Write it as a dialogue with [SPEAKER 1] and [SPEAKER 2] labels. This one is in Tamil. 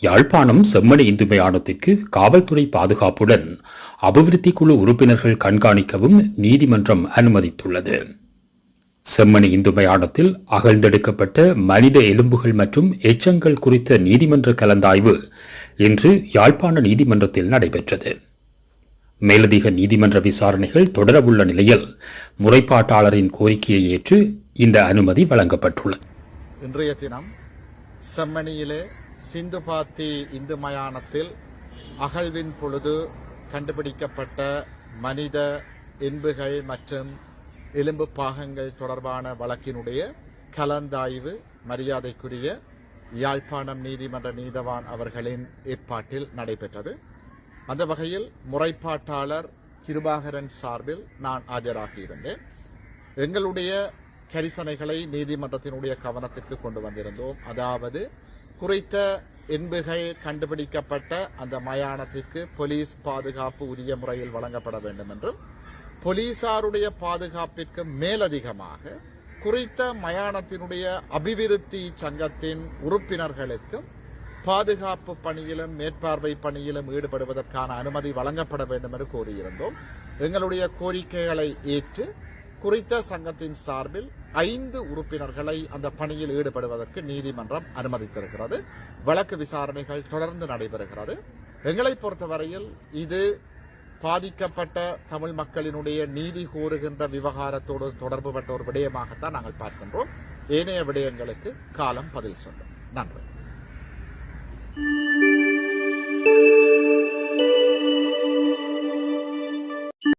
[SPEAKER 1] யாழ்ப்பாணம் செம்மணி இந்து மயானத்திற்கு காவல்துறை பாதுகாப்புடன் அபிவிருத்தி குழு உறுப்பினர்கள் கண்காணிக்கவும் நீதிமன்றம் அனுமதித்துள்ளது. செம்மணி இந்து மயானத்தில் அகழ்ந்தெடுக்கப்பட்ட மனித எலும்புகள் மற்றும் எச்சங்கள் குறித்த நீதிமன்ற கலந்தாய்வு இன்று யாழ்ப்பாண நீதிமன்றத்தில் நடைபெற்றது. மேலதிக நீதிமன்ற விசாரணைகள் தொடரவுள்ள நிலையில் முறைப்பாட்டாளரின் கோரிக்கையை ஏற்று இந்த அனுமதி வழங்கப்பட்டுள்ளது.
[SPEAKER 2] இன்றைய தினம் செம்மணியிலே சிந்துபாத்தி இந்து மயானத்தில் அகழ்வின் பொழுது கண்டுபிடிக்கப்பட்ட மனித எண்புகள் மற்றும் எலும்பு பாகங்கள் தொடர்பான வழக்கினுடைய கலந்தாய்வு மரியாதைக்குரிய யாழ்ப்பாணம் நீதிமன்ற நீதவான் அவர்களின் ஏற்பாட்டில் நடைபெற்றது. அந்த வகையில் முறைப்பாட்டாளர் கிருபாகரன் சார்பில் நான் ஆஜராகியிருந்தேன். எங்களுடைய கரிசனைகளை நீதிமன்றத்தினுடைய கவனத்திற்கு கொண்டு வந்திருந்தோம். அதாவது குறித்த என்புகள் கண்டுபிடிக்கப்பட்ட அந்த மயானத்திற்கு போலீஸ் பாதுகாப்பு உரிய முறையில் வழங்கப்பட வேண்டும் என்றும் போலீசாருடைய பாதுகாப்பிற்கு மேலதிகமாக குறித்த மயானத்தினுடைய அபிவிருத்தி சங்கத்தின் உறுப்பினர்களுக்கும் பாதுகாப்பு பணியிலும் மேற்பார்வை பணியிலும் ஈடுபடுவதற்கான அனுமதி வழங்கப்பட வேண்டும் என்று கோரியிருந்தோம் எங்களுடைய கோரிக்கைகளை ஏற்று குறித்த சங்கத்தின் சார்பில் ஐந்து உறுப்பினர்களை அந்த பணியில் ஈடுபடுவதற்கு நீதிமன்றம் அனுமதித்திருக்கிறது. வழக்கு விசாரணைகள் தொடர்ந்து நடைபெறுகிறது. எங்களை பொறுத்தவரையில் இது பாதிக்கப்பட்ட தமிழ் மக்களினுடைய நீதி கூறுகின்ற விவகாரத்தோடு தொடர்புபட்ட ஒரு விடயமாகத்தான் நாங்கள் பார்க்கின்றோம். ஏனைய விடயங்களுக்கு காலம் பதில் சொல்லும். நன்றி.